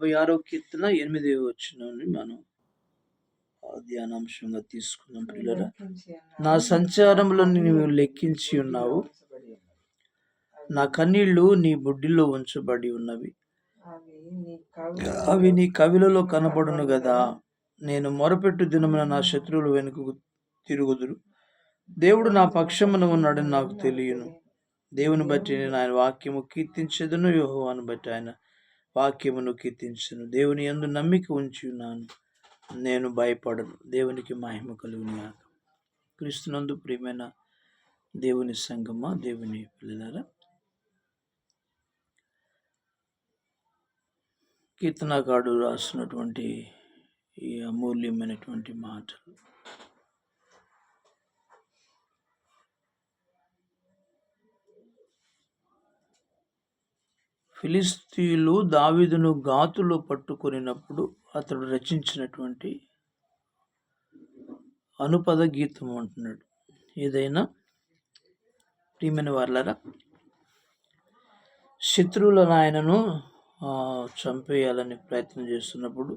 యాభై ఆరో కీర్తన ఎనిమిది వచ్చిన మనం ధ్యానాంశంగా తీసుకున్నాం పిల్లల నా సంచారంలో నీవు లెక్కించి ఉన్నావు. నా కన్నీళ్ళు నీ బుడ్డిలో ఉంచబడి ఉన్నవి. అవి నీ కవిలలో కనబడును కదా నేను మొరపెట్టు దినమున నా శత్రువులు వెనుకకు తిరుగుదురు. దేవుడు నా పక్షమున ఉన్నాడని నాకు తెలియను. దేవుని బట్టి నేను ఆయన వాక్యము కీర్తించదును యోహోవాను బట్టి ఆయన వాక్యమును కీర్తించను. దేవుని ఎందు నమ్మిక ఉంచి ఉన్నాను నేను భయపడను. దేవునికి మహిమ కలుగుని క్రీస్తునందు ప్రియమైన దేవుని సంగమ దేవుని పిల్లలారా కీర్తనకాడు రాసినటువంటి ఈ అమూల్యమైనటువంటి మాటలు. ఫిలిస్తీన్లు దావీదును గాతులో పట్టుకొనినప్పుడు అతడు రచించినటువంటి అనుపద గీతం అంటున్నాడు. ఏదైనా? ప్రియమైన వాళ్ళరా శత్రువుల ఆయనను చంపేయాలని ప్రయత్నం చేస్తున్నప్పుడు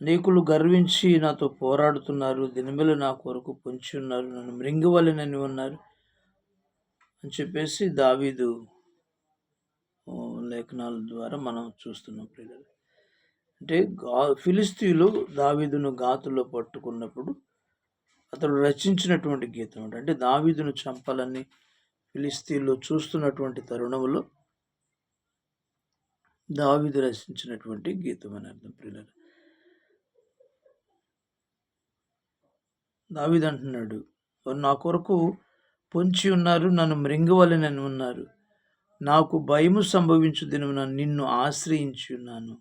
అనేకులు గర్వించి నాతో పోరాడుతున్నారు దినమెలు నా కొరకు పొంచి ఉన్నారు నన్ను మృంగివలనని ఉన్నారు అని చెప్పేసి దావీదు లేఖనాల ద్వారా మనం చూస్తున్నాం పిల్లలు అంటే గా ఫిలిస్తీన్లు దావీదును గాతుల్లో పట్టుకున్నప్పుడు అతడు రచించినటువంటి గీతం అంటే దావీదును చంపాలని ఫిలిస్తీన్లు చూస్తున్నటువంటి తరుణంలో దావీదు రచించినటువంటి గీతం అని అర్థం పిల్లలు దావీదు అంటున్నాడు నా కొరకు పొంచి ఉన్నారు నన్ను మృంగవలనని ఉన్నారు. నాకు భయము సంభవించు దినమున నిన్ను ఆశ్రయించి ఉన్నాను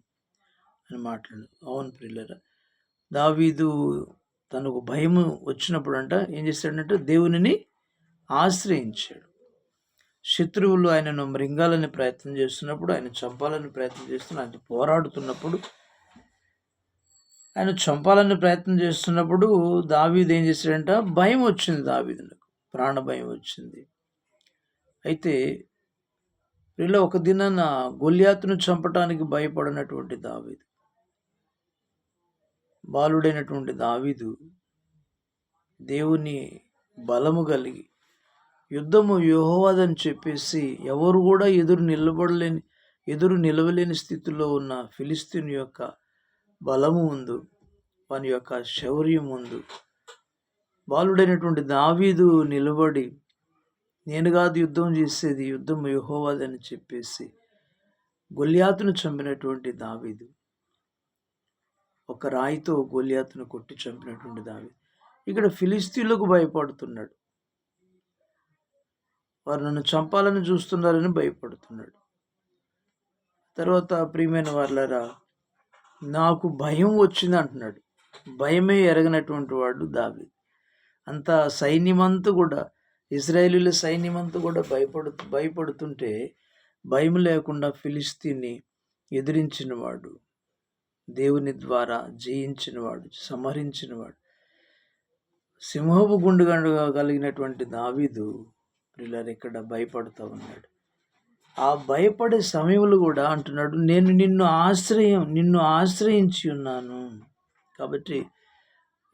అని మాట్లాడు. అవును ప్రిల్లర దావీదు తనకు భయము వచ్చినప్పుడు అంట ఏం చేశాడంటే? దేవునిని ఆశ్రయించాడు. శత్రువులు ఆయనను మృంగాలని ప్రయత్నం చేస్తున్నప్పుడు ఆయన చంపాలని ప్రయత్నం చేస్తున్న ఆయన పోరాడుతున్నప్పుడు ఆయన చంపాలని ప్రయత్నం చేస్తున్నప్పుడు దావీదు ఏం చేశాడంట? భయం వచ్చింది దావీదునకు. ప్రాణ భయం వచ్చింది. అయితే ఇలా ఒక దినాన గొల్యాతును చంపటానికి భయపడినటువంటి దావీదు. బాలుడైనటువంటి దావీదు దేవుని బలము కలిగి యుద్ధము యోహోవాదని చెప్పేసి ఎవరు కూడా ఎదురు నిలబడలేని ఎదురు నిలవలేని స్థితిలో ఉన్న ఫిలిస్తీన్ యొక్క బలము ముందు వాని యొక్క శౌర్యం ముందు బాలుడైనటువంటి దావీదు నిలబడి నేను కాదు యుద్ధం చేసేది యుద్ధం యహోవాదని చెప్పేసి గొల్యాతును చంపినటువంటి దావీదు. ఒక రాయితో గొల్యాతును కొట్టి చంపినటువంటి దావీదు. ఇక్కడ ఫిలిస్తీన్లకు భయపడుతున్నాడు. వారు నన్ను చంపాలని చూస్తున్నారని భయపడుతున్నాడు. తర్వాత ప్రియమైన వాళ్ళరా నాకు భయం వచ్చింది అంటున్నాడు. భయమే ఎరగనటువంటి వాడు దావీదు. అంత సైన్యమంతా కూడా ఇజ్రాయేలీల సైన్యమంతా కూడా భయపడు భయపడుతుంటే భయం లేకుండా ఫిలిస్తీన్ని ఎదిరించినవాడు. దేవుని ద్వారా జయించినవాడు సంహరించినవాడు. సింహపు గుండుగండుగా కలిగినటువంటి దావీదు పిల్లలు ఇక్కడ భయపడుతూ ఉన్నాడు. ఆ భయపడే సమయంలో కూడా అంటున్నాడు నేను నిన్ను ఆశ్రయం నిన్ను ఆశ్రయించి ఉన్నాను. కాబట్టి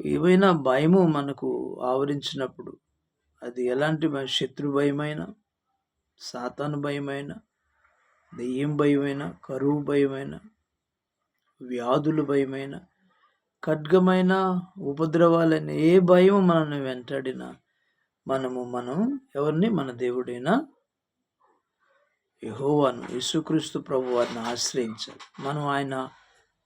ఏవైనా భయము మనకు ఆవరించినప్పుడు అది ఎలాంటి శత్రు భయమైన? సాతాను భయమైన? దెయ్యం భయమైన? కరువు భయమైన? వ్యాధులు భయమైన? ఖడ్గమైన ఉపద్రవాలైన ఏ భయం మనల్ని వెంటాడినా మనము మనం ఎవరిని? మన దేవుడైనా యహోవాను యేసుక్రీస్తు ప్రభు వారిని ఆశ్రయించాలి. మనం ఆయన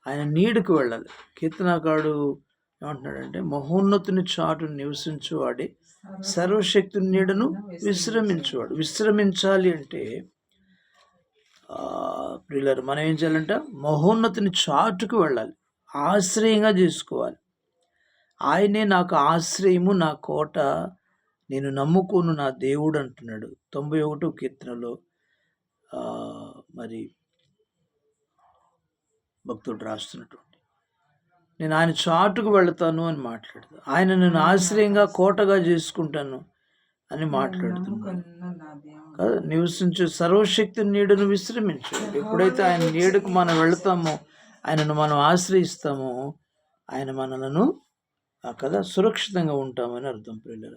ఆయన నీడుకు వెళ్ళాలి. కీర్తనాకాడు ఏమంటున్నాడంటే మహోన్నతుని చాటు నివసించువాడే సర్వశక్తుని నీడను విశ్రమించువాడు. విశ్రమించాలి అంటే ప్రియులరు మనం ఏం చేయాలంటే? మహోన్నతిని చాటుకు వెళ్ళాలి. ఆశ్రయంగా చేసుకోవాలి. ఆయనే నాకు ఆశ్రయము నా కోట నేను నమ్ముకోను నా దేవుడు అంటున్నాడు. తొంభై ఒకటో కీర్తనలో మరి భక్తుడు రాస్తున్నటువంటి నేను ఆయన చాటుకు వెళతాను అని మాట్లాడతాను ఆయన నేను ఆశ్రయంగా కోటగా చేసుకుంటాను అని మాట్లాడుతున్నాను కదా నివసించు సర్వశక్తి నీడను విశ్రమించు. ఎప్పుడైతే ఆయన నీడకు మనం వెళతామో ఆయనను మనం ఆశ్రయిస్తామో ఆయన మనలను ఆ కదా సురక్షితంగా ఉంటామని అర్థం పిల్లల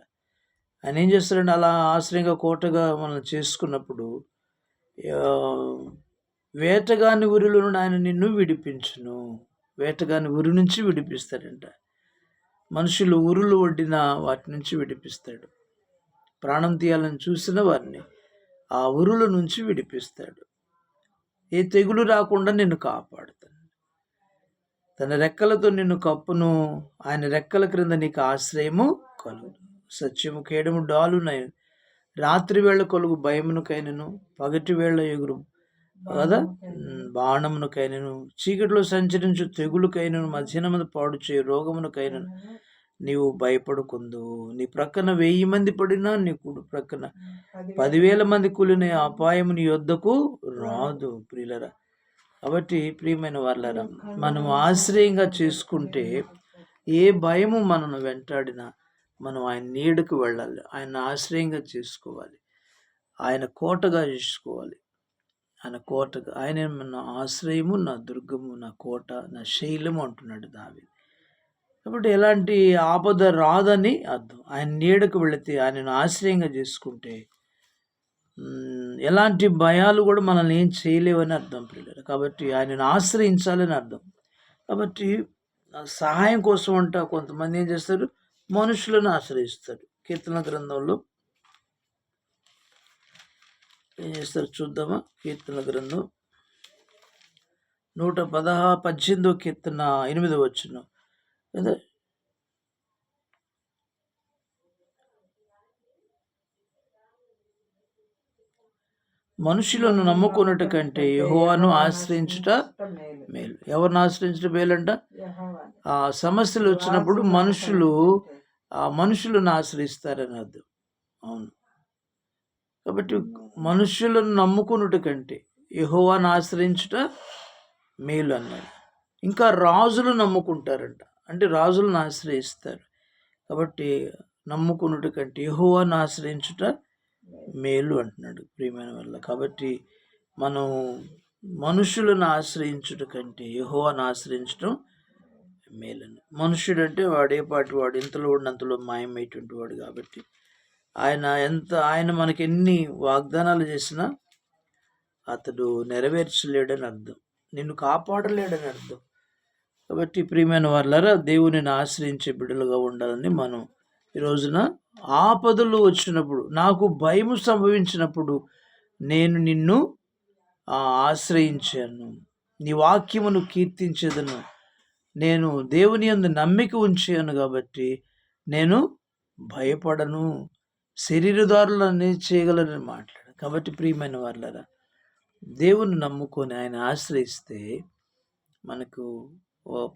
ఆయన ఏం చేస్తాడంటే అలా ఆశ్రయంగా కోటగా మనం చేసుకున్నప్పుడు వేటగాని ఊరిలో నుండి ఆయన నిన్ను విడిపించును. వేటగాని ఊరి నుంచి విడిపిస్తాడంట. మనుషులు ఉరులు ఒడ్డిన వాటి నుంచి విడిపిస్తాడు. ప్రాణం తీయాలని చూసిన వారిని ఆ ఉరుల నుంచి విడిపిస్తాడు. ఏ తెగులు రాకుండా నిన్ను కాపాడుతాను తన రెక్కలతో నిన్ను కప్పును ఆయన రెక్కల క్రింద నీకు ఆశ్రయము కలుగు. సత్యము కేడము డాలునై రాత్రి వేళ కొలుగు భయమునకైనను పగటి వేళ ఎగురు కదా? బాణమునకైనను చీకటిలో సంచరించు తెగులుకైనను మధ్యాహ్నమున పాడు చేయు రోగమునకైనను నీవు భయపడుకుందు. నీ ప్రక్కన వెయ్యి మంది పడినా నీ కుడి ప్రక్కన పదివేల మంది. కూలిన అపాయం నీ యొద్దకు రాదు ప్రియులరా. కాబట్టి ప్రియమైన వాళ్ళరా మనం ఆశ్రయంగా చేసుకుంటే ఏ భయము మనను వెంటాడినా మనం ఆయన నీడకు వెళ్ళాలి. ఆయన ఆశ్రయంగా చేసుకోవాలి. ఆయన కోటగా చేసుకోవాలి. ఆయన కోటకు ఆయన నా ఆశ్రయము నా దుర్గము నా కోట నా శైలము అంటున్నాడు దావి కాబట్టి ఎలాంటి ఆపద రాదని అర్థం. ఆయన నీడకు వెళితే ఆయనను ఆశ్రయంగా చేసుకుంటే ఎలాంటి భయాలు కూడా మనల్ని ఏం చేయలేవని అర్థం పిల్లలు కాబట్టి ఆయనను ఆశ్రయించాలని అర్థం. కాబట్టి సహాయం కోసం అంట కొంతమంది ఏం చేస్తారు? మనుషులను ఆశ్రయిస్తారు. కీర్తన గ్రంథంలో ఏం చేస్తారు చూద్దామా? కీర్తన గ్రంథం. నూట పదహా పద్దెనిమిదో కీర్తన ఎనిమిదో వచ్చిన మనుషులను నమ్ముకున్నట్టు కంటే యహోవాను ఆశ్రయించుట మేలు. ఎవరిని ఆశ్రయించడం మేలంట? ఆ సమస్యలు వచ్చినప్పుడు మనుషులు ఆ మనుషులను ఆశ్రయిస్తారని అర్థం. అవును. కాబట్టి మనుషులను నమ్ముకున్నట్టు కంటే యహోవాను ఆశ్రయించుట మేలు అన్నాడు ఇంకా రాజులు నమ్ముకుంటారంట. అంటే రాజులను ఆశ్రయిస్తారు. కాబట్టి నమ్ముకున్నట్టు కంటే యహోవాను ఆశ్రయించుట మేలు అంటున్నాడు ప్రియమైన వల్ల కాబట్టి మనం మనుషులను ఆశ్రయించుట కంటే యహోవాను ఆశ్రయించడం మేలని మనుషుడు అంటే వాడేపాటి వాడు ఇంతలో ఉన్నంతలో మాయమైనటువంటి వాడు కాబట్టి ఆయన ఎంత ఆయన మనకి ఎన్ని వాగ్దానాలు చేసినా అతడు నెరవేర్చలేడని అర్థం. నిన్ను కాపాడలేడని అర్థం. కాబట్టి ప్రియమైన వాళ్ళరా దేవునిని ఆశ్రయించే బిడ్డలుగా ఉండాలని మనం ఈ రోజున ఆపదలు వచ్చినప్పుడు నాకు భయం సంభవించినప్పుడు నేను నిన్ను ఆశ్రయించాను. నీ వాక్యమును కీర్తించేదను. నేను దేవుని యందు నమ్మిక ఉంచాను కాబట్టి నేను భయపడను. శరీరదారులు అనేది చేయగలరని మాట్లాడు. కాబట్టి ప్రియమైన వాళ్ళరా దేవుని నమ్ముకొని ఆయన ఆశ్రయిస్తే మనకు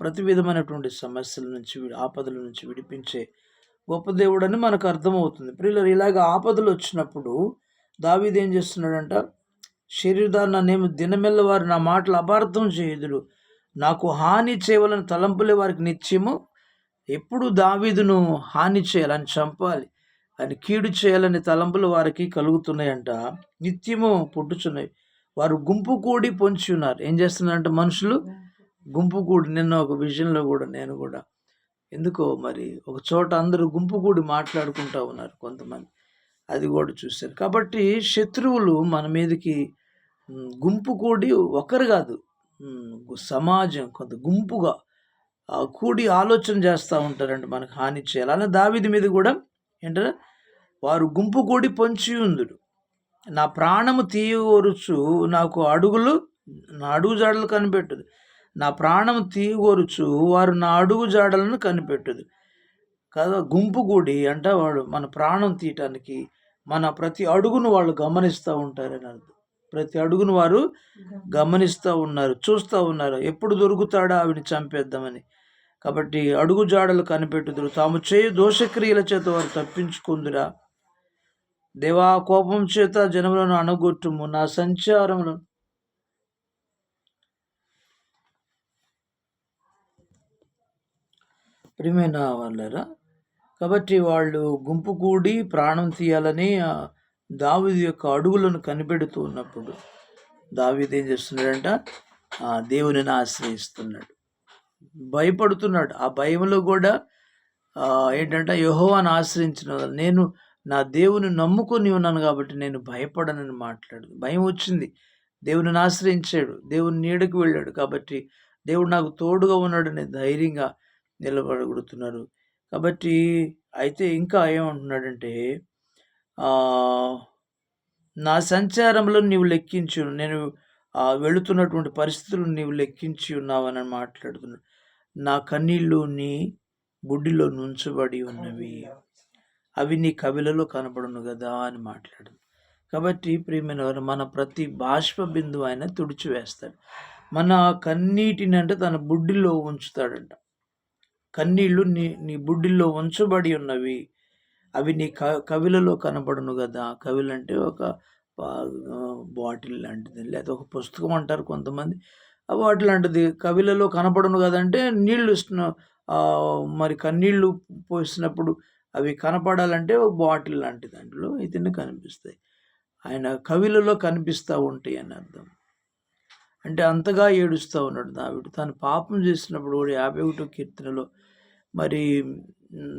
ప్రతి విధమైనటువంటి సమస్యల నుంచి ఆపదల నుంచి విడిపించే గొప్ప దేవుడని మనకు అర్థమవుతుంది. ప్రియులు ఇలాగ ఆపదలు వచ్చినప్పుడు దావీది ఏం చేస్తున్నాడంట? శరీరదారు నన్నేమి దినమెల్ల వారు నా మాటలు అపార్థం చేయుదురు. నాకు హాని చేయవలని తలంపులే వారికి నిత్యము. ఎప్పుడు దావీదును హాని చేయాలని చంపాలి. అని కీడు చేయాలని తలంపులు వారికి కలుగుతున్నాయంట. నిత్యము పుట్టుచున్నాయి వారు గుంపు కూడి పొంచి ఉన్నారు. ఏం చేస్తున్నారంటే మనుషులు? గుంపు కూడి. నిన్న ఒక విజన్లో కూడా నేను కూడా. ఎందుకో మరి ఒక చోట అందరూ గుంపు కూడి మాట్లాడుకుంటూ ఉన్నారు కొంతమంది. అది కూడా చూశారు. కాబట్టి శత్రువులు మన మీదకి గుంపు కూడి ఒకరు కాదు సమాజం కొంత గుంపుగా ఆ, కూడి ఆలోచన చేస్తూ ఉంటారండి. మనకు హాని చేయాలి. అలా దావిది మీద కూడా ఏంటంటే వారు గుంపు కూడి పొంచి ఉందురు. నా ప్రాణము తీయగోరుచు నాకు అడుగులు నా అడుగు జాడలు కనిపెట్టదు. నా ప్రాణము తీయగోరుచు వారు నా అడుగు జాడలను కనిపెట్టదు. కదా గుంపు కూడి అంటే వాడు మన ప్రాణం తీయటానికి మన ప్రతి అడుగును వాళ్ళు గమనిస్తూ ఉంటారని అర్థం. ప్రతి అడుగును వారు గమనిస్తూ ఉన్నారు చూస్తూ ఉన్నారు. ఎప్పుడు దొరుకుతాడా ఆవిని చంపేద్దామని. కాబట్టి అడుగు జాడలు కనిపెట్టుదురు. తాము చేయు దోషక్రియల చేత వారు తప్పించుకుందురా. దేవా కోపం చేత జనములను అణగొట్టుము నా సంచారములను ప్రియమైన వాళ్ళరా కాబట్టి వాళ్ళు గుంపు కూడి ప్రాణం తీయాలని దావిది యొక్క అడుగులను కనిపెడుతూ ఉన్నప్పుడు దావిది ఏం చేస్తున్నాడంట? దేవునిని ఆశ్రయిస్తున్నాడు. భయపడుతున్నాడు. ఆ భయంలో కూడా ఏంటంటే యెహోవాను ఆశ్రయించిన నేను నా దేవుని నమ్ముకొని ఉన్నాను కాబట్టి నేను భయపడనని మాట్లాడు భయం వచ్చింది. దేవుని ఆశ్రయించాడు. దేవుని నీడకు వెళ్ళాడు కాబట్టి దేవుడు నాకు తోడుగా ఉన్నాడని ధైర్యంగా నిలబడగలుగుతున్నారు కాబట్టి అయితే ఇంకా ఏమంటున్నాడంటే నా సంచారంలో నీవు లెక్కించు నేను వెళుతున్నటువంటి పరిస్థితులను నీవు లెక్కించి ఉన్నావని మాట్లాడుతున్నాడు. నా కన్నీళ్ళు నీ బుడ్డిలో నుంచబడి ఉన్నవి. అవి నీ కవిలలో కనబడును కదా అని మాట్లాడు కాబట్టి ప్రియమైన వారు మన ప్రతి బాష్ప బిందువు ఆయన తుడిచివేస్తాడు. మన కన్నీటిని అంటే తన బుడ్డిలో ఉంచుతాడంట. కన్నీళ్ళు నీ నీ బుడ్డిల్లో ఉంచబడి ఉన్నవి అవి నీ క కవిలలో కనబడును కదా. కవిలు అంటే ఒక బాటిల్ లాంటిది లేదా ఒక పుస్తకం అంటారు కొంతమంది. ఆ బాటిల్ లాంటిది కవిలలో కనపడను కదంటే నీళ్ళు ఇస్తున్న మరి కన్నీళ్ళు పోసినప్పుడు అవి కనపడాలంటే ఒక బాటిల్ లాంటి దాంట్లో అయితేనే కనిపిస్తాయి. ఆయన కవిలలో కనిపిస్తూ ఉంటాయి అని అర్థం. అంటే అంతగా ఏడుస్తూ ఉన్నాడు దావిడు. తాను పాపం చేసినప్పుడు కూడా యాభై ఒకటో కీర్తనలో మరి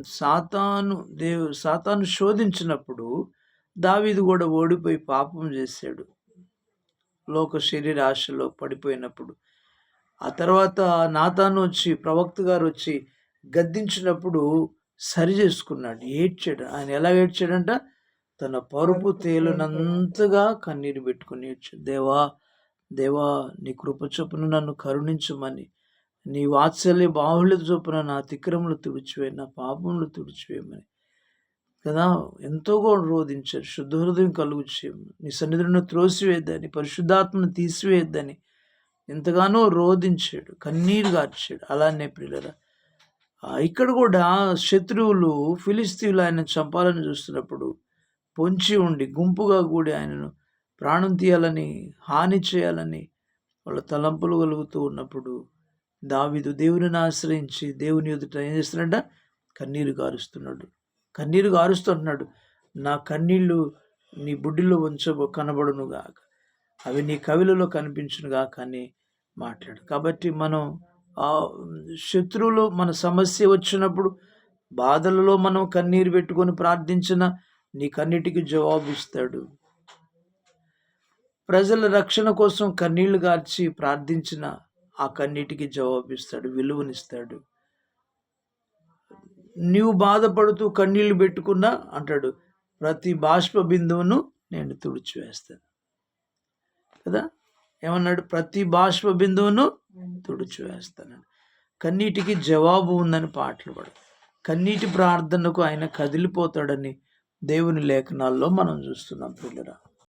సాతాను దేవు సాతాను శోధించినప్పుడు దావీదు కూడా ఓడిపోయి పాపం చేశాడు. లోక శరీర ఆశలో పడిపోయినప్పుడు. ఆ తర్వాత నాతాను వచ్చి ప్రవక్త గారు వచ్చి గద్దించినప్పుడు సరి చేసుకున్నాడు ఏడ్చాడు. ఆయన ఎలా ఏడ్చాడంట? తన పరుపు తేలినంతగా కన్నీరు పెట్టుకుని ఏడ్చాడు. దేవా దేవా నీ కృప చొప్పున నన్ను కరుణించమని నీ వాత్సల్య బాహుళ్యత చొప్పున నా అతిక్రమలు తుడిచివేయి నా పాపములు తుడిచివేయమని. కదా ఎంతో కూడా రోధించారు శుద్ధ హృదయం కలుగు చేయమని నీ సన్నిధులను త్రోసివేద్దని పరిశుద్ధాత్మను తీసివేయద్దని ఎంతగానో రోధించాడు. కన్నీరు గార్చాడు. అలానే ప్రియులరా ఆ, ఇక్కడ కూడా శత్రువులు ఫిలిస్తీన్లు ఆయన చంపాలని చూస్తున్నప్పుడు పొంచి ఉండి గుంపుగా కూడి ఆయనను ప్రాణం తీయాలని హాని చేయాలని వాళ్ళ తలంపులు కలుగుతూ ఉన్నప్పుడు దావిదు దేవునిని ఆశ్రయించి దేవుని ఎదుట ఏం చేస్తున్నాడ కన్నీరు గారుస్తున్నాడు. కన్నీరు గారుస్తుంటున్నాడు. నా కన్నీళ్ళు నీ బుడ్డిలో ఉంచబో కనబడునుగాక. అవి నీ కవిలలో కనిపించునుగాక అని మాట్లాడు. కాబట్టి మనం శత్రువులు మన సమస్య వచ్చినప్పుడు బాధలలో మనం కన్నీరు పెట్టుకొని ప్రార్థించిన నీ కన్నిటికి జవాబు ఇస్తాడు ప్రజల రక్షణ కోసం కన్నీళ్ళు గార్చి ప్రార్థించిన ఆ కన్నీటికి జవాబిస్తాడు విలువనిస్తాడు. నీవు బాధపడుతూ కన్నీళ్ళు పెట్టుకున్నా అంటాడు ప్రతి బాష్ప బిందువును నేను తుడిచివేస్తాను. కదా? ఏమన్నాడు? ప్రతి బాష్ప బిందువును తుడిచివేస్తాను కన్నీటికి జవాబు ఉందని పాటలు పడు. కన్నీటి ప్రార్థనకు ఆయన కదిలిపోతాడని దేవుని లేఖనాల్లో మనం చూస్తున్నాం పిల్లరా